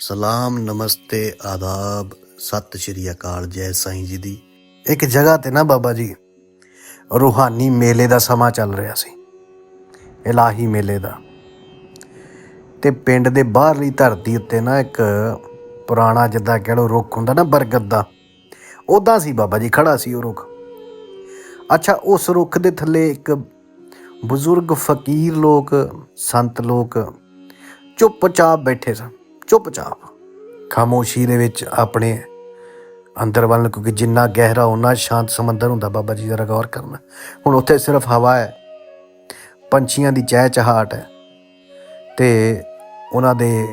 ਸਲਾਮ, ਨਮਸਤੇ, ਆਦਾਬ, ਸਤਿ ਸ਼੍ਰੀ ਅਕਾਲ, ਜੈ ਸਾਈਂ ਜੀ ਦੀ। ਇੱਕ ਜਗ੍ਹਾ ਤੇ ਨਾ ਬਾਬਾ ਜੀ, ਰੂਹਾਨੀ ਮੇਲੇ ਦਾ ਸਮਾਂ ਚੱਲ ਰਿਹਾ ਸੀ, ਇਲਾਹੀ ਮੇਲੇ ਦਾ। ਤੇ ਪਿੰਡ ਦੇ ਬਾਹਰਲੀ ਧਰਤੀ ਉੱਤੇ ਨਾ ਇੱਕ ਪੁਰਾਣਾ ਜਿੱਦਾਂ ਕਹਿ ਲਓ ਰੁੱਖ ਹੁੰਦਾ ਨਾ ਬਰਗਦ ਦਾ ਉਦਾਂ ਸੀ ਬਾਬਾ ਜੀ ਖੜਾ ਸੀ ਉਹ ਰੁੱਖ। ਅੱਛਾ, ਉਸ ਰੁੱਖ ਦੇ ਥੱਲੇ ਇੱਕ ਬਜ਼ੁਰਗ ਫਕੀਰ ਲੋਕ ਸੰਤ ਲੋਕ ਚੁੱਪਚਾਪ ਬੈਠੇ ਸਨ। ਚੁੱਪਚਾਪ। ਖਾਮੋਸ਼ੀ ਦੇ ਵਿੱਚ ਆਪਣੇ ਅੰਦਰ ਵੱਲ ਨੂੰ, ਕਿਉਂਕਿ ਜਿੰਨਾ ਗਹਿਰਾ ਉਹਨਾਂ ਸ਼ਾਂਤ ਸਮੁੰਦਰ ਹੁੰਦਾ ਬਾਬਾ ਜੀ ਦਾ ਗੌਰ ਕਰਨਾ। ਹੁਣ ਉੱਥੇ ਸਿਰਫ ਹਵਾ ਹੈ। ਪੰਛੀਆਂ ਦੀ ਚਹਿਚਹਾਟ ਹੈ। ਤੇ ਉਹਨਾਂ ਦੇ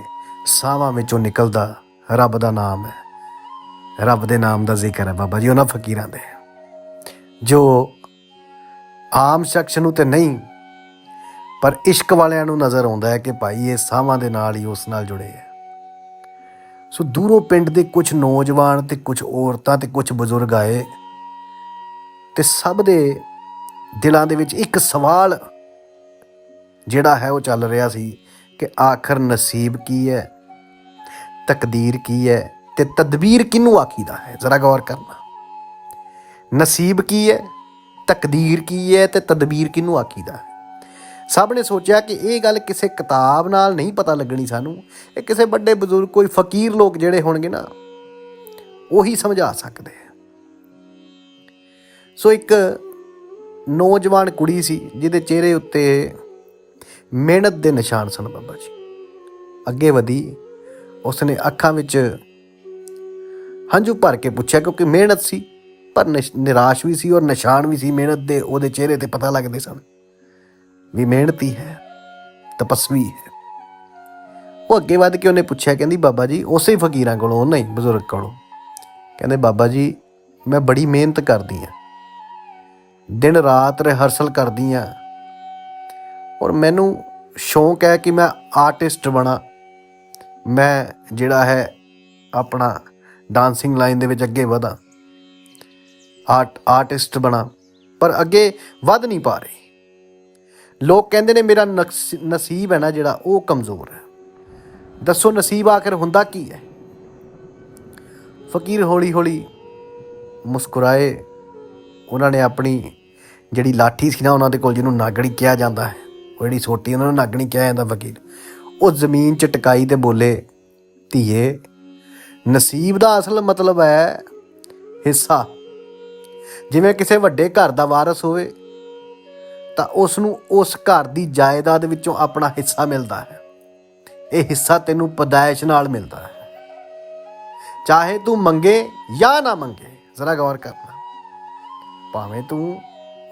ਸਾਹਾਂ ਵਿੱਚੋਂ ਨਿਕਲਦਾ ਰੱਬ ਦਾ ਨਾਮ ਹੈ। ਰੱਬ ਦੇ ਨਾਮ ਦਾ ਜ਼ਿਕਰ ਹੈ ਬਾਬਾ ਜੀ ਉਹਨਾਂ ਫਕੀਰਾਂ ਦੇ। ਜੋ ਆਮ ਸ਼ਖਸ ਨੂੰ ਤੇ ਨਹੀਂ, ਪਰ ਇਸ਼ਕ ਵਾਲਿਆਂ ਨੂੰ ਨਜ਼ਰ ਆਉਂਦਾ ਹੈ ਕਿ ਭਾਈ ਇਹ ਸਾਹਾਂ ਦੇ ਨਾਲ ਹੀ ਉਸ ਨਾਲ ਜੁੜੇ ਹੈ। ਸੋ ਦੂਰੋਂ ਪਿੰਡ ਦੇ ਕੁਝ ਨੌਜਵਾਨ ਤੇ ਕੁਝ ਔਰਤਾਂ ਤੇ ਕੁਝ ਬਜ਼ੁਰਗ ਆਏ ਤੇ ਸਭ ਦੇ ਦਿਲਾਂ ਦੇ ਵਿੱਚ ਇੱਕ ਸਵਾਲ ਜਿਹੜਾ ਹੈ ਉਹ ਚੱਲ ਰਿਹਾ ਸੀ ਕਿ ਆਖਰ ਨਸੀਬ ਕੀ ਹੈ, ਤਕਦੀਰ ਕੀ ਹੈ ਤੇ ਤਦਬੀਰ ਕਿਹਨੂੰ ਆਖੀਦਾ ਹੈ? ਜ਼ਰਾ ਗੌਰ ਕਰਨਾ। ਨਸੀਬ ਕੀ ਹੈ? ਤਕਦੀਰ ਕੀ ਹੈ ਤੇ ਤਦਬੀਰ ਕਿਹਨੂੰ ਆਖੀਦਾ ਹੈ? ਸਭ ਨੇ ਸੋਚਿਆ ਕਿ ਇਹ ਗੱਲ ਕਿਸੇ ਕਿਤਾਬ ਨਾਲ ਨਹੀਂ ਪਤਾ ਲੱਗਣੀ ਸਾਨੂੰ, ਇਹ ਕਿਸੇ ਵੱਡੇ ਬਜ਼ੁਰਗ, ਕੋਈ ਫਕੀਰ ਲੋਕ ਜਿਹੜੇ ਹੋਣਗੇ ਨਾ, ਉਹੀ ਸਮਝਾ ਸਕਦੇ ਆ। ਸੋ ਇੱਕ ਨੌਜਵਾਨ ਕੁੜੀ ਸੀ, ਜਿਹਦੇ ਚਿਹਰੇ ਉੱਤੇ ਮਿਹਨਤ ਦੇ ਨਿਸ਼ਾਨ ਸਨ ਬਾਬਾ ਜੀ। ਅੱਗੇ ਵਧੀ, ਉਸਨੇ ਅੱਖਾਂ ਵਿੱਚ ਹੰਝੂ ਭਰ ਕੇ ਪੁੱਛਿਆ ਕਿਉਂਕਿ ਮਿਹਨਤ ਸੀ। ਪਰ ਨਿਸ਼- ਨਿਰਾਸ਼ ਵੀ ਸੀ ਔਰ ਨਿਸ਼ਾਨ ਵੀ ਸੀ ਮਿਹਨਤ ਦੇ, ਉਹਦੇ ਚਿਹਰੇ ਤੇ ਪਤਾ ਲੱਗਦੇ ਸਨ ਵੀ ਮਿਹਨਤੀ ਹੈ, ਤਪਸਵੀ ਹੈ। ਉਹ ਅੱਗੇ ਵੱਧ ਕੇ ਉਹਨੇ ਪੁੱਛਿਆ, ਕਹਿੰਦੀ, ਬਾਬਾ ਜੀ, ਉਸੇ ਫਕੀਰਾਂ ਕੋਲੋਂ, ਨਹੀਂ, ਬਜ਼ੁਰਗ ਕੋਲੋਂ? ਕਹਿੰਦੇ, ਬਾਬਾ ਜੀ, ਮੈਂ ਬੜੀ ਮਿਹਨਤ ਕਰਦੀ ਹਾਂ। ਦਿਨ ਰਾਤ ਰਿਹਰਸਲ ਕਰਦੀ ਹਾਂ। ਔਰ ਮੈਨੂੰ ਸ਼ੌਂਕ ਹੈ ਕਿ ਮੈਂ ਆਰਟਿਸਟ ਬਣਾ। ਮੈਂ ਜਿਹੜਾ ਹੈ ਆਪਣਾ ਡਾਂਸਿੰਗ ਲਾਈਨ ਦੇ ਵਿੱਚ ਅੱਗੇ ਵਧਾਂ। ਆਰਟ ਆਰਟਿਸਟ ਬਣਾ, ਪਰ ਅੱਗੇ ਵੱਧ ਨਹੀਂ ਪਾ ਰਹੀ। ਲੋਕ ਕਹਿੰਦੇ ਨੇ ਮੇਰਾ ਨਕਸ- ਨਸੀਬ ਹੈ ਨਾ ਜਿਹੜਾ ਉਹ ਕਮਜ਼ੋਰ ਹੈ। ਦੱਸੋ ਨਸੀਬ ਆਖਰ ਹੁੰਦਾ ਕੀ ਹੈ? ਫਕੀਰ ਹੌਲੀ ਹੌਲੀ ਮੁਸਕਰਾਏ। ਉਹਨਾਂ ਨੇ ਆਪਣੀ ਜਿਹੜੀ ਲਾਠੀ ਸੀ ਨਾ ਉਹਨਾਂ ਦੇ ਕੋਲ, ਜਿਹਨੂੰ ਨਾਗਣੀ ਕਿਹਾ ਜਾਂਦਾ ਹੈ, ਉਹ ਜਿਹੜੀ ਸੋਟੀ ਉਹਨਾਂ ਨੂੰ ਨਾਗਣੀ ਕਿਹਾ ਜਾਂਦਾ ਫਕੀਰ, ਉਹ ਜ਼ਮੀਨ 'ਚ ਟਿਕਾਈ ਤੇ ਬੋਲੇ, ਧੀਏ, ਨਸੀਬ ਦਾ ਅਸਲ ਮਤਲਬ ਹੈ ਹਿੱਸਾ। ਜਿਵੇਂ ਕਿਸੇ ਵੱਡੇ ਘਰ ਦਾ ਵਾਰਸ ਹੋਵੇ, ਤਾਂ ਉਸ ਨੂੰ ਉਸ ਘਰ ਦੀ ਜਾਇਦਾਦ ਵਿੱਚੋਂ ਆਪਣਾ ਹਿੱਸਾ ਮਿਲਦਾ ਹੈ। ਇਹ ਹਿੱਸਾ ਤੈਨੂੰ ਪਦਾਇਸ਼ ਨਾਲ ਮਿਲਦਾ ਹੈ। ਚਾਹੇ ਤੂੰ ਮੰਗੇ ਜਾਂ ਨਾ ਮੰਗੇ, ਜ਼ਰਾ ਗੌਰ ਕਰਨਾ। ਭਾਵੇਂ ਤੂੰ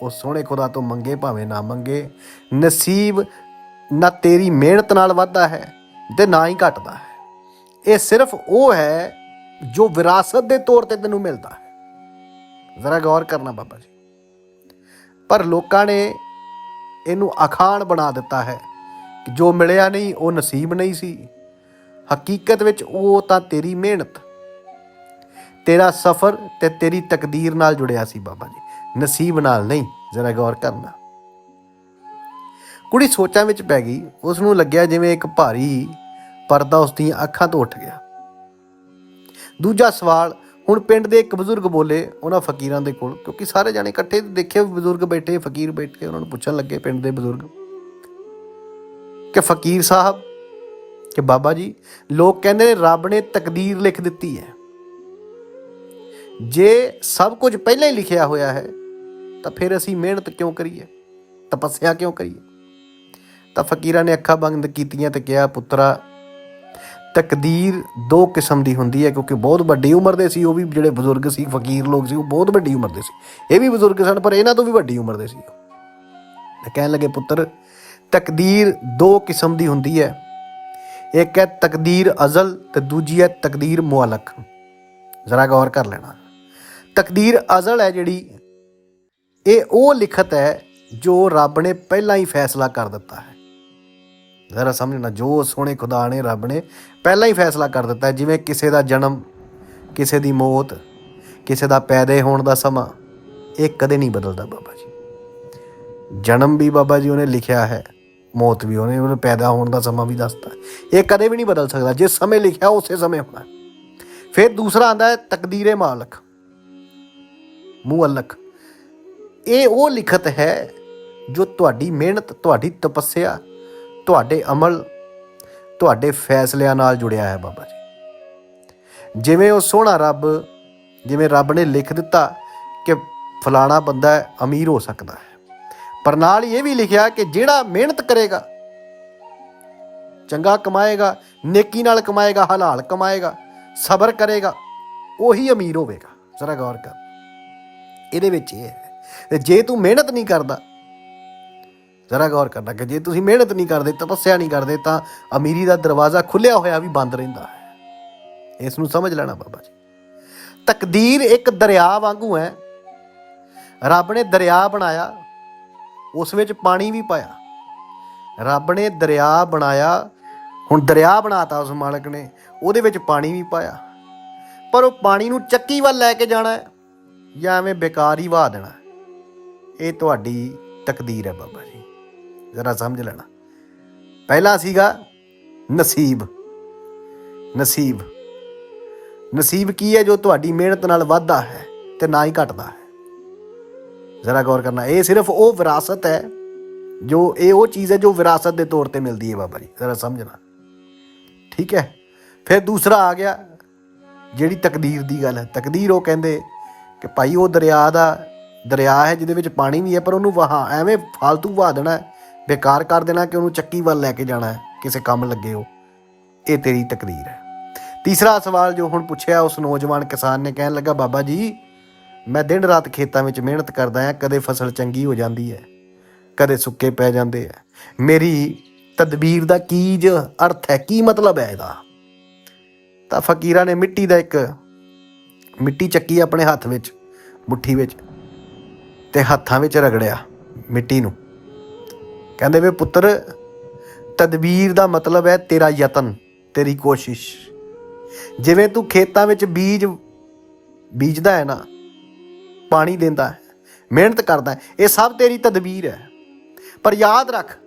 ਉਹ ਸੋਹਣੇ ਖੁਦਾ ਤੋਂ ਮੰਗੇ, ਭਾਵੇਂ ਨਾ ਮੰਗੇ, ਨਸੀਬ ਨਾ ਤੇਰੀ ਮਿਹਨਤ ਨਾਲ ਵੱਧਦਾ ਹੈ ਤੇ ਨਾ ਹੀ ਘਟਦਾ ਹੈ। ਇਹ ਸਿਰਫ ਉਹ ਹੈ ਜੋ ਵਿਰਾਸਤ ਦੇ ਤੌਰ ਤੇ ਤੈਨੂੰ ਮਿਲਦਾ ਹੈ। ਜ਼ਰਾ ਗੌਰ ਕਰਨਾ ਬਾਬਾ ਜੀ। ਪਰ ਲੋਕਾਂ ਨੇ ਇਹਨੂੰ ਅਖਾਣ ਬਣਾ ਦਿੱਤਾ ਹੈ ਕਿ ਜੋ ਮਿਲਿਆ ਨਹੀਂ, ਉਹ ਨਸੀਬ ਨਹੀਂ ਸੀ। ਹਕੀਕਤ ਵਿੱਚ ਉਹ ਤਾਂ ਤੇਰੀ ਮਿਹਨਤ, ਤੇਰਾ ਸਫ਼ਰ ਤੇ ਤੇਰੀ ਤਕਦੀਰ ਨਾਲ ਜੁੜਿਆ ਸੀ ਬਾਬਾ ਜੀ। ਨਸੀਬ ਨਾਲ ਨਹੀਂ, ਜ਼ਰਾ ਗੌਰ ਕਰਨਾ। ਕੁੜੀ ਸੋਚਾਂ ਵਿੱਚ ਪੈ ਗਈ। ਉਸ ਨੂੰ ਲੱਗਿਆ ਜਿਵੇਂ ਇੱਕ ਭਾਰੀ ਪਰਦਾ ਉਸ ਦੀਆਂ ਅੱਖਾਂ ਤੋਂ ਉੱਠ ਗਿਆ। ਦੂਜਾ ਸਵਾਲ ਹੁਣ ਪਿੰਡ ਦੇ ਇੱਕ ਬਜ਼ੁਰਗ ਬੋਲੇ ਉਹਨਾਂ ਫਕੀਰਾਂ ਦੇ ਕੋਲ, ਕਿਉਂਕਿ ਸਾਰੇ ਜਾਣੇ ਇਕੱਠੇ ਦੇਖੇ ਬਜ਼ੁਰਗ ਬੈਠੇ, ਫਕੀਰ ਬੈਠੇ, ਉਹਨਾਂ ਨੂੰ ਪੁੱਛਣ ਲੱਗੇ ਪਿੰਡ ਦੇ ਬਜ਼ੁਰਗ ਕਿ ਫਕੀਰ ਸਾਹਿਬ, ਕਿ ਬਾਬਾ ਜੀ, ਲੋਕ ਕਹਿੰਦੇ ਨੇ ਰੱਬ ਨੇ ਤਕਦੀਰ ਲਿਖ ਦਿੱਤੀ ਹੈ। ਜੇ ਸਭ ਕੁਝ ਪਹਿਲਾਂ ਹੀ ਲਿਖਿਆ ਹੋਇਆ ਹੈ, ਤਾਂ ਫਿਰ ਅਸੀਂ ਮਿਹਨਤ ਕਿਉਂ ਕਰੀਏ? ਤਪੱਸਿਆ ਕਿਉਂ ਕਰੀਏ? ਤਾਂ ਫਕੀਰਾਂ ਨੇ ਅੱਖਾਂ ਬੰਦ ਕੀਤੀਆਂ ਤੇ ਕਿਹਾ, ਪੁੱਤਰਾ ਤਕਦੀਰ ਦੋ ਕਿਸਮ ਦੀ ਹੁੰਦੀ ਹੈ, ਕਿਉਂਕਿ ਬਹੁਤ ਵੱਡੀ ਉਮਰ ਦੇ ਸੀ, ਉਹ ਵੀ ਜਿਹੜੇ ਬਜ਼ੁਰਗ ਸੀ, ਫਕੀਰ ਲੋਕ ਸੀ, ਉਹ ਬਹੁਤ ਵੱਡੀ ਉਮਰ ਦੇ ਸੀ। ਇਹ ਵੀ ਬਜ਼ੁਰਗ ਸਨ, ਪਰ ਇਹਨਾਂ ਤੋਂ ਵੀ ਵੱਡੀ ਉਮਰ ਦੇ ਸੀ ਤੇ ਕਹਿਣ ਲੱਗੇ, ਪੁੱਤਰ, ਤਕਦੀਰ ਦੋ ਕਿਸਮ ਦੀ ਹੁੰਦੀ ਹੈ। ਇੱਕ ਹੈ ਤਕਦੀਰ ਅਜ਼ਲ ਤੇ ਦੂਜੀ ਹੈ ਤਕਦੀਰ ਮੁਅਲਕ ਜ਼ਰਾ ਗੌਰ ਕਰ ਲੈਣਾ। ਤਕਦੀਰ ਅਜ਼ਲ ਹੈ ਜਿਹੜੀ, ਇਹ ਉਹ ਲਿਖਤ ਹੈ ਜੋ ਰੱਬ ਨੇ ਪਹਿਲਾਂ ਹੀ ਫੈਸਲਾ ਕਰ ਦਿੱਤਾ ਹੈ। ਜ਼ਰਾ ਸਮਝਣਾ ਜੋ ਸੋਹਣੇ ਖੁਦਾ ਨੇ, ਰੱਬ ਨੇ ਪਹਿਲਾਂ ਹੀ ਫੈਸਲਾ ਕਰ ਦਿੱਤਾ ਜਿਵੇਂ ਕਿਸੇ ਦਾ ਜਨਮ, ਕਿਸੇ ਦੀ ਮੌਤ, ਕਿਸੇ ਦਾ ਪੈਦਾ ਹੋਣ ਦਾ ਸਮਾਂ, ਇਹ ਕਦੇ ਨਹੀਂ ਬਦਲਦਾ ਬਾਬਾ ਜੀ। ਜਨਮ ਵੀ ਬਾਬਾ ਜੀ ਉਹਨੇ ਲਿਖਿਆ ਹੈ, ਮੌਤ ਵੀ ਉਹਨੇ ਉਹਨੇ ਪੈਦਾ ਹੋਣ ਦਾ ਸਮਾਂ ਵੀ ਦੱਸਤਾ ਇਹ ਕਦੇ ਵੀ ਨਹੀਂ ਬਦਲ ਸਕਦਾ ਜਿਸ ਸਮੇਂ ਲਿਖਿਆ ਉਸੇ ਸਮੇਂ ਹੋਣਾ ਫਿਰ ਦੂਸਰਾ ਆਂਦਾ ਹੈ, ਤਕਦੀਰੇ ਮਾਲਕ, ਮੁਅੱਲਕ। ਇਹ ਉਹ ਲਿਖਤ ਹੈ ਜੋ ਤੁਹਾਡੀ ਮਿਹਨਤ, ਤੁਹਾਡੀ ਤਪੱਸਿਆ ਤੁਹਾਡੇ ਅਮਲ, ਤੁਹਾਡੇ ਫੈਸਲਿਆਂ ਨਾਲ ਜੁੜਿਆ ਹੈ ਬਾਬਾ ਜੀ। ਜਿਵੇਂ ਉਹ ਸੋਹਣਾ ਰੱਬ, ਜਿਵੇਂ ਰੱਬ ਨੇ ਲਿਖ ਦਿੱਤਾ ਕਿ ਫਲਾਣਾ ਬੰਦਾ ਅਮੀਰ ਹੋ ਸਕਦਾ ਹੈ। ਪਰ ਨਾਲ ਇਹ ਵੀ ਲਿਖਿਆ ਕਿ ਜਿਹੜਾ ਮਿਹਨਤ ਕਰੇਗਾ, ਚੰਗਾ ਕਮਾਏਗਾ, ਨੇਕੀ ਨਾਲ ਕਮਾਏਗਾ, ਹਲਾਲ ਕਮਾਏਗਾ, ਸਬਰ ਕਰੇਗਾ, ਉਹੀ ਅਮੀਰ ਹੋਵੇਗਾ। ਜ਼ਰਾ ਗੌਰ ਕਰ। ਇਹਦੇ ਵਿੱਚ ਇਹ ਹੈ ਤੇ ਜੇ ਤੂੰ ਮਿਹਨਤ ਨਹੀਂ ਕਰਦਾ ਜ਼ਰਾ ਗੌਰ ਕਰਨਾ ਕਿ ਜੇ ਤੁਸੀਂ ਮਿਹਨਤ ਨਹੀਂ ਕਰਦੇ, ਤਪੱਸਿਆ ਨਹੀਂ ਕਰਦੇ, ਤਾਂ ਅਮੀਰੀ ਦਾ ਦਰਵਾਜ਼ਾ ਖੁੱਲਿਆ ਹੋਇਆ ਵੀ ਬੰਦ ਰਹਿੰਦਾ ਹੈ। ਇਸ ਨੂੰ ਸਮਝ ਲੈਣਾ ਬਾਬਾ ਜੀ। ਤਕਦੀਰ ਇੱਕ ਦਰਿਆ ਵਾਂਗੂ ਹੈ। ਰੱਬ ਨੇ ਦਰਿਆ ਬਣਾਇਆ, ਉਸ ਵਿੱਚ ਪਾਣੀ ਵੀ ਪਾਇਆ। ਰੱਬ ਨੇ ਦਰਿਆ ਬਣਾਇਆ, ਹੁਣ ਦਰਿਆ ਬਣਾਤਾ ਉਸ ਮਾਲਕ ਨੇ, ਉਹਦੇ ਵਿੱਚ ਪਾਣੀ ਵੀ ਪਾਇਆ। ਪਰ ਉਹ ਪਾਣੀ ਨੂੰ ਚੱਕੀ ਵੱਲ ਲੈ ਕੇ ਜਾਣਾ ਹੈ, ਜਾਂ ਐਵੇਂ ਬੇਕਾਰ ਹੀ ਵਹਾ ਦੇਣਾ ਇਹ ਤੁਹਾਡੀ ਤਕਦੀਰ ਹੈ ਬਾਬਾ ਜੀ। ਜ਼ਰਾ ਸਮਝ ਲੈਣਾ। ਪਹਿਲਾ ਸੀਗਾ ਨਸੀਬ। ਨਸੀਬ। ਨਸੀਬ ਕੀ ਹੈ ਜੋ ਤੁਹਾਡੀ ਮਿਹਨਤ ਨਾਲ ਵੱਧਦਾ ਹੈ ਤੇ ਨਾ ਹੀ ਘਟਦਾ ਹੈ? ਜ਼ਰਾ ਗੌਰ ਕਰਨਾ, ਇਹ ਸਿਰਫ ਉਹ ਵਿਰਾਸਤ ਹੈ ਜੋ, ਇਹ ਉਹ ਚੀਜ਼ ਹੈ ਜੋ ਵਿਰਾਸਤ ਦੇ ਤੌਰ ਤੇ ਮਿਲਦੀ ਹੈ ਬਾਬਾ ਜੀ। ਜ਼ਰਾ ਸਮਝਣਾ। ਠੀਕ ਹੈ? ਫਿਰ ਦੂਸਰਾ ਆ ਗਿਆ, ਜਿਹੜੀ ਤਕਦੀਰ ਦੀ ਗੱਲ ਹੈ। ਤਕਦੀਰ ਉਹ ਕਹਿੰਦੇ ਕਿ ਭਾਈ ਉਹ ਦਰਿਆ ਦਾ ਦਰਿਆ ਹੈ ਜਿਹਦੇ ਵਿੱਚ ਪਾਣੀ ਵੀ ਹੈ, ਪਰ ਉਹਨੂੰ ਵਹਾ, ਐਵੇਂ ਫालतू ਵਹਾ ਦੇਣਾ ਬੇਕਾਰ ਕਰ ਦੇਣਾ ਕਿ ਉਹਨੂੰ ਚੱਕੀ ਵੱਲ ਲੈ ਕੇ ਜਾਣਾ ਹੈ, ਕਿਸੇ ਕੰਮ ਲੱਗੇ ਹੋ ਇਹ ਤੇਰੀ ਤਕਰੀਰ ਹੈ। ਤੀਸਰਾ ਸਵਾਲ ਜੋ ਹੁਣ ਪੁੱਛਿਆ, ਉਸ ਨੌਜਵਾਨ ਕਿਸਾਨ ਨੇ ਕਹਿਣ ਲੱਗਾ, ਬਾਬਾ ਜੀ, ਮੈਂ ਦਿਨ ਰਾਤ ਖੇਤਾਂ ਵਿੱਚ ਮਿਹਨਤ ਕਰਦਾ ਹਾਂ, ਕਦੇ ਫਸਲ ਚੰਗੀ ਹੋ ਜਾਂਦੀ ਹੈ, ਕਦੇ ਸੁੱਕੇ ਪੈ ਜਾਂਦੇ ਆ ਮੇਰੀ ਤਦਬੀਰ ਦਾ ਕੀ ਜ ਅਰਥ ਹੈ? ਕੀ ਮਤਲਬ ਹੈ ਇਹਦਾ? ਤਾਂ ਫਕੀਰਾਂ ਨੇ ਮਿੱਟੀ ਦਾ ਇੱਕ, ਮਿੱਟੀ ਚੱਕੀ ਆਪਣੇ ਹੱਥ ਵਿੱਚ, ਮੁੱਠੀ ਵਿੱਚ ਤੇ ਹੱਥਾਂ ਵਿੱਚ ਰਗੜਿਆ ਮਿੱਟੀ ਨੂੰ। ਕਹਿੰਦੇ ਵੇ ਪੁੱਤਰ, ਤਦਬੀਰ ਦਾ ਮਤਲਬ ਹੈ ਤੇਰਾ ਯਤਨ, ਤੇਰੀ ਕੋਸ਼ਿਸ਼। ਜਿਵੇਂ ਤੂੰ ਖੇਤਾਂ ਵਿੱਚ ਬੀਜ ਬੀਜਦਾ ਹੈ ਨਾ, ਪਾਣੀ ਦਿੰਦਾ ਹੈ, ਮਿਹਨਤ ਕਰਦਾ ਹੈ, ਇਹ ਸਭ ਤੇਰੀ ਤਦਬੀਰ ਹੈ। ਪਰ ਯਾਦ ਰੱਖ,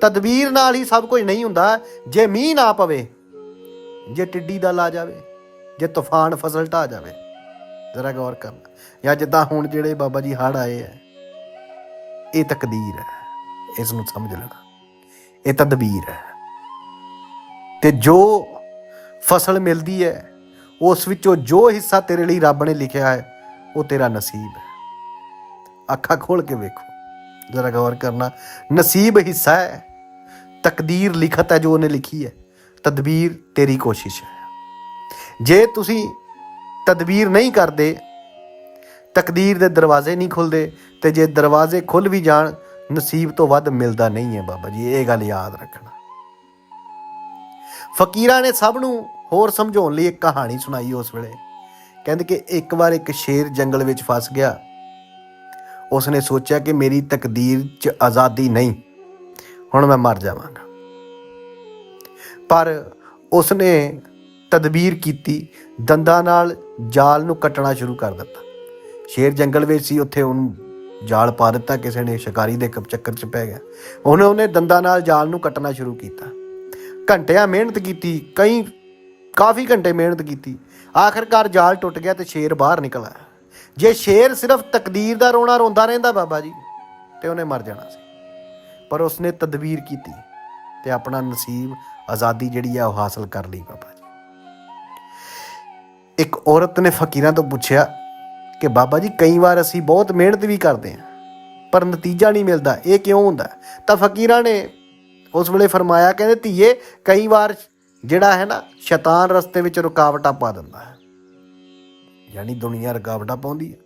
ਤਦਬੀਰ ਨਾਲ ਹੀ ਸਭ ਕੁਝ ਨਹੀਂ ਹੁੰਦਾ, ਜੇ ਮੀਂਹ ਨਾ ਪਵੇ, ਜੇ ਟਿੱਡੀ ਦਾ ਲਾ ਜਾਵੇ, ਜੇ ਤੂਫਾਨ ਫਸਲ ਢਾ ਜਾਵੇ, ਜ਼ਰਾ ਗੌਰ ਕਰਨਾ। ਜਾਂ ਜਿੱਦਾਂ ਹੁਣ ਜਿਹੜੇ ਬਾਬਾ ਜੀ ਹੜ ਆਏ ਹੈ, ਇਹ ਤਕਦੀਰ ਹੈ। ਇਸ ਨੂੰ ਸਮਝ ਲੈਣਾ ਇਹ ਤਦਬੀਰ ਹੈ। ਤੇ ਜੋ ਫਸਲ ਮਿਲਦੀ ਹੈ, ਉਸ ਵਿੱਚੋਂ ਜੋ ਹਿੱਸਾ ਤੇਰੇ ਲਈ ਰੱਬ ਨੇ ਲਿਖਿਆ ਹੈ, ਉਹ ਤੇਰਾ ਨਸੀਬ ਹੈ। ਅੱਖਾਂ ਖੋਲ ਕੇ ਵੇਖੋ। ਜ਼ਰਾ ਗੌਰ ਕਰਨਾ, ਨਸੀਬ ਹਿੱਸਾ ਹੈ। ਤਕਦੀਰ ਲਿਖਤ ਹੈ ਜੋ ਉਹਨੇ ਲਿਖੀ ਹੈ। ਤਦਬੀਰ ਤੇਰੀ ਕੋਸ਼ਿਸ਼ ਹੈ। ਜੇ ਤੁਸੀਂ ਤਦਬੀਰ ਨਹੀਂ ਕਰਦੇ, ਤਕਦੀਰ ਦੇ ਦਰਵਾਜ਼ੇ ਨਹੀਂ ਖੁੱਲਦੇ, ਤੇ ਜੇ ਦਰਵਾਜ਼ੇ ਖੁੱਲ ਵੀ ਜਾਣ ਨਸੀਬ ਤੋਂ ਵੱਧ ਮਿਲਦਾ ਨਹੀਂ ਹੈ ਬਾਬਾ ਜੀ, ਇਹ ਗੱਲ ਯਾਦ ਰੱਖਣਾ। ਫਕੀਰਾਂ ਨੇ ਸਭ ਨੂੰ ਹੋਰ ਸਮਝਾਉਣ ਲਈ ਇੱਕ ਕਹਾਣੀ ਸੁਣਾਈ ਉਸ ਵੇਲੇ। ਕਹਿੰਦੇ ਕਿ ਇੱਕ ਵਾਰ ਇੱਕ ਸ਼ੇਰ ਜੰਗਲ ਵਿੱਚ ਫਸ ਗਿਆ। ਉਸਨੇ ਸੋਚਿਆ ਕਿ ਮੇਰੀ ਤਕਦੀਰ 'ਚ ਆਜ਼ਾਦੀ ਨਹੀਂ, ਹੁਣ ਮੈਂ ਮਰ ਜਾਵਾਂਗਾ। ਪਰ ਉਸਨੇ ਤਦਬੀਰ ਕੀਤੀ, ਦੰਦਾਂ ਨਾਲ ਜਾਲ ਨੂੰ ਕੱਟਣਾ ਸ਼ੁਰੂ ਕਰ ਦਿੱਤਾ। ਸ਼ੇਰ ਜੰਗਲ ਵਿੱਚ ਸੀ, ਉੱਥੇ ਉਹਨੂੰ ਜਾਲ ਪਾ ਦਿੱਤਾ, ਕਿਸੇ ਨੇ ਸ਼ਿਕਾਰੀ ਦੇ ਚੱਕਰ 'ਚ ਪੈ ਗਿਆ। ਉਹਨੇ ਉਹਨੇ ਦੰਦਾਂ ਨਾਲ ਜਾਲ ਨੂੰ ਕੱਟਣਾ ਸ਼ੁਰੂ ਕੀਤਾ। ਘੰਟਿਆਂ ਮਿਹਨਤ ਕੀਤੀ, ਕਈ ਕਾਫੀ ਘੰਟੇ ਮਿਹਨਤ ਕੀਤੀ। ਆਖਰਕਾਰ ਜਾਲ ਟੁੱਟ ਗਿਆ ਤੇ ਸ਼ੇਰ ਬਾਹਰ ਨਿਕਲ ਆਇਆ। ਜੇ ਸ਼ੇਰ ਸਿਰਫ ਤਕਦੀਰ ਦਾ ਰੋਣਾ ਰੋਂਦਾ ਰਹਿੰਦਾ ਬਾਬਾ ਜੀ, ਤੇ ਉਹਨੇ ਮਰ ਜਾਣਾ ਸੀ। ਪਰ ਉਸਨੇ ਤਦਬੀਰ ਕੀਤੀ ਤੇ ਆਪਣਾ ਨਸੀਬ ਆਜ਼ਾਦੀ ਜਿਹੜੀ ਆ, ਉਹ ਹਾਸਲ ਕਰ ਲਈ ਬਾਬਾ ਜੀ। ਇੱਕ ਔਰਤ ਨੇ ਫਕੀਰਾਂ ਤੋਂ ਪੁੱਛਿਆ ਕਿ ਬਾਬਾ ਜੀ, ਕਈ ਵਾਰ ਅਸੀਂ ਬਹੁਤ ਮਿਹਨਤ ਵੀ ਕਰਦੇ ਹਾਂ, ਪਰ ਨਤੀਜਾ ਨਹੀਂ ਮਿਲਦਾ। ਇਹ ਕਿਉਂ ਹੁੰਦਾ? ਤਾਂ ਫਕੀਰਾਂ ਨੇ ਉਸ ਵੇਲੇ ਫਰਮਾਇਆ, ਕਹਿੰਦੇ, ਧੀਏ, ਕਈ ਵਾਰ ਜਿਹੜਾ ਹੈ ਨਾ, ਸ਼ੈਤਾਨ ਰਸਤੇ ਵਿੱਚ ਰੁਕਾਵਟਾਂ ਪਾ ਦਿੰਦਾ ਹੈ। ਯਾਨੀ ਦੁਨੀਆ ਰੁਕਾਵਟਾਂ ਪਾਉਂਦੀ ਹੈ।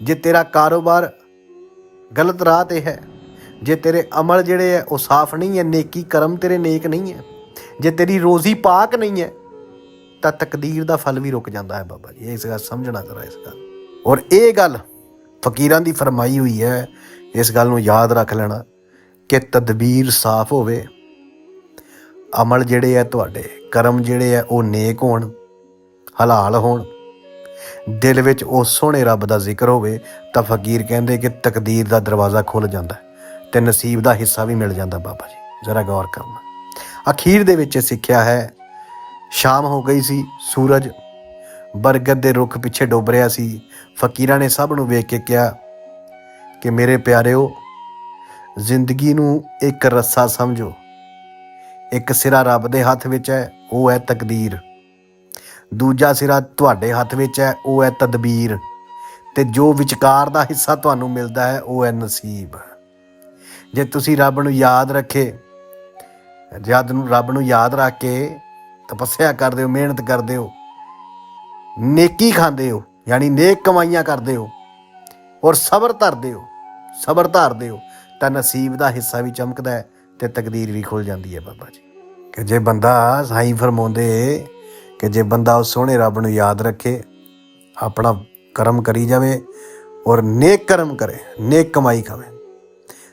ਜੇ ਤੇਰਾ ਕਾਰੋਬਾਰ ਗਲਤ ਰਾਹ ਤੇ ਹੈ, ਜੇ ਤੇਰੇ ਅਮਲ ਜਿਹੜੇ ਹੈ, ਉਹ ਸਾਫ਼ ਨਹੀਂ ਹੈ, ਨੇਕੀ ਕਰਮ ਤੇਰੇ ਨੇਕ ਨਹੀਂ ਹੈ, ਜੇ ਤੇਰੀ ਰੋਜ਼ੀ ਪਾਕ ਨਹੀਂ ਹੈ ਤਾਂ ਤਕਦੀਰ ਦਾ ਫਲ ਵੀ ਰੁਕ ਜਾਂਦਾ ਹੈ ਬਾਬਾ ਜੀ, ਇਸ ਗੱਲ ਸਮਝਣਾ ਜ਼ਰਾ ਇਸ ਗੱਲ। ਔਰ ਇਹ ਗੱਲ ਫਕੀਰਾਂ ਦੀ ਫਰਮਾਈ ਹੋਈ ਹੈ, ਇਸ ਗੱਲ ਨੂੰ ਯਾਦ ਰੱਖ ਲੈਣਾ ਕਿ ਤਦਬੀਰ ਸਾਫ਼ ਹੋਵੇ, ਅਮਲ ਜਿਹੜੇ ਆ ਤੁਹਾਡੇ, ਕਰਮ ਜਿਹੜੇ ਆ ਉਹ ਨੇਕ ਹੋਣ, ਹਲਾਲ ਹੋਣ, ਦਿਲ ਵਿੱਚ ਉਹ ਸੋਹਣੇ ਰੱਬ ਦਾ ਜ਼ਿਕਰ ਹੋਵੇ, ਤਾਂ ਫਕੀਰ ਕਹਿੰਦੇ ਕਿ ਤਕਦੀਰ ਦਾ ਦਰਵਾਜ਼ਾ ਖੁੱਲ ਜਾਂਦਾ ਹੈ ਤੇ ਨਸੀਬ ਦਾ ਹਿੱਸਾ ਵੀ ਮਿਲ ਜਾਂਦਾ ਬਾਬਾ ਜੀ। ਜ਼ਰਾ ਗੌਰ ਕਰਨਾ। ਅਖੀਰ ਦੇ ਵਿੱਚ ਸਿੱਖਿਆ ਹੈ ਸ਼ਾਮ ਹੋ ਗਈ ਸੀ, ਸੂਰਜ ਬਰਗਦ ਦੇ ਰੁੱਖ ਪਿੱਛੇ ਡੁੱਬ ਰਿਹਾ ਸੀ। ਫਕੀਰਾਂ ਨੇ ਸਭ ਨੂੰ ਵੇਖ ਕੇ ਕਿਹਾ ਕਿ ਮੇਰੇ ਪਿਆਰਿਓ, ਜ਼ਿੰਦਗੀ ਨੂੰ ਇੱਕ ਰੱਸਾ ਸਮਝੋ। ਇੱਕ ਸਿਰਾ ਰੱਬ ਦੇ ਹੱਥ ਵਿੱਚ ਹੈ, ਉਹ ਹੈ ਤਕਦੀਰ। ਦੂਜਾ ਸਿਰਾ ਤੁਹਾਡੇ ਹੱਥ ਵਿੱਚ ਹੈ, ਉਹ ਹੈ ਤਦਬੀਰ। ਤੇ ਜੋ ਵਿਚਕਾਰ ਦਾ ਹਿੱਸਾ ਤੁਹਾਨੂੰ ਮਿਲਦਾ ਹੈ, ਉਹ ਹੈ ਨਸੀਬ। ਜੇ ਤੁਸੀਂ ਰੱਬ ਨੂੰ ਯਾਦ ਰੱਖੇ, ਜਦ ਨੂੰ ਰੱਬ ਨੂੰ ਯਾਦ ਰੱਖ ਕੇ ਤਪੱਸਿਆ ਕਰਦੇ ਹੋ, ਮਿਹਨਤ ਕਰਦੇ ਹੋ, ਨੇਕੀ ਖਾਂਦੇ ਹੋ, ਯਾਨੀ ਨੇਕ ਕਮਾਈਆਂ ਕਰਦੇ ਹੋ ਔਰ ਸਬਰ ਧਰਦੇ ਹੋ, ਸਬਰ ਧਾਰਦੇ ਹੋ, ਤਾਂ ਨਸੀਬ ਦਾ ਹਿੱਸਾ ਵੀ ਚਮਕਦਾ ਹੈ ਤੇ ਤਕਦੀਰ ਵੀ ਖੁੱਲ ਜਾਂਦੀ ਹੈ ਬਾਬਾ ਜੀ। ਕਿ ਜੇ ਬੰਦਾ ਸਾਈਂ ਫਰਮਾਉਂਦੇ ਕਿ ਜੇ ਬੰਦਾ ਉਸ ਸੋਹਣੇ ਰੱਬ ਨੂੰ ਯਾਦ ਰੱਖੇ, ਆਪਣਾ ਕਰਮ ਕਰੀ ਜਾਵੇ ਔਰ ਨੇਕ ਕਰਮ ਕਰੇ, ਨੇਕ ਕਮਾਈ ਖਾਵੇ।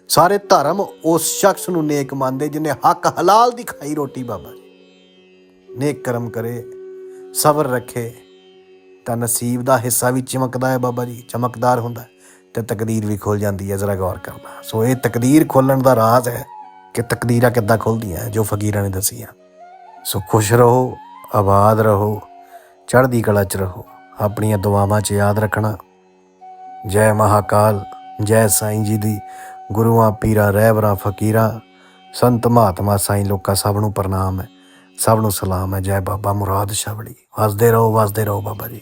ਸਾਰੇ ਧਰਮ ਉਸ ਸ਼ਖਸ ਨੂੰ ਨੇਕ ਮੰਨਦੇ ਜਿਹਨੇ ਹੱਕ ਹਲਾਲ ਦੀ ਖਾਈ ਰੋਟੀ ਬਾਬਾ ਜੀ। ਨੇਕ ਕਰਮ ਕਰੇ, ਸਬਰ ਰੱਖੇ, ਤਾਂ ਨਸੀਬ ਦਾ ਹਿੱਸਾ ਵੀ ਚਮਕਦਾ ਹੈ ਬਾਬਾ ਜੀ, ਚਮਕਦਾਰ ਹੁੰਦਾ ਹੈ ਤੇ ਤਕਦੀਰ ਵੀ ਖੁੱਲ ਜਾਂਦੀ ਹੈ, ਜ਼ਰਾ ਗੌਰ ਕਰਨਾ। ਸੋ ਇਹ ਤਕਦੀਰ ਖੋਲਣ ਦਾ ਰਾਜ਼ ਹੈ ਕਿ ਤਕਦੀਰਾਂ ਕਿੱਦਾਂ ਖੁੱਲਦੀਆਂ ਜੋ ਫਕੀਰਾਂ ਨੇ ਦਸੀਆਂ। ਸੋ ਖੁਸ਼ ਰਹੋ, ਆਬਾਦ ਰਹੋ, ਚੜ੍ਹਦੀ ਕਲਾ 'ਚ ਰਹੋ, ਆਪਣੀਆਂ ਦੁਆਵਾਂ 'ਚ ਯਾਦ ਰੱਖਣਾ। ਜੈ ਮਹਾਕਾਲ, ਜੈ ਸਾਈਂ ਜੀ ਦੀ, ਗੁਰੂਆਂ, ਪੀਰਾਂ, ਰਹਿਬਰਾਂ, ਫਕੀਰਾਂ, ਸੰਤ ਮਹਾਤਮਾ ਸਾਈਂ ਲੋਕਾਂ ਸਭ ਨੂੰ ਪ੍ਰਣਾਮ ਹੈ। ਸਭ ਨੂੰ ਸਲਾਮ ਹੈ। ਜੈ ਬਾਬਾ ਮੁਰਾਦ ਸ਼ਬੜੀ ਵਸਦੇ ਰਹੋ ਵਸਦੇ ਰਹੋ ਬਾਬਾ ਜੀ।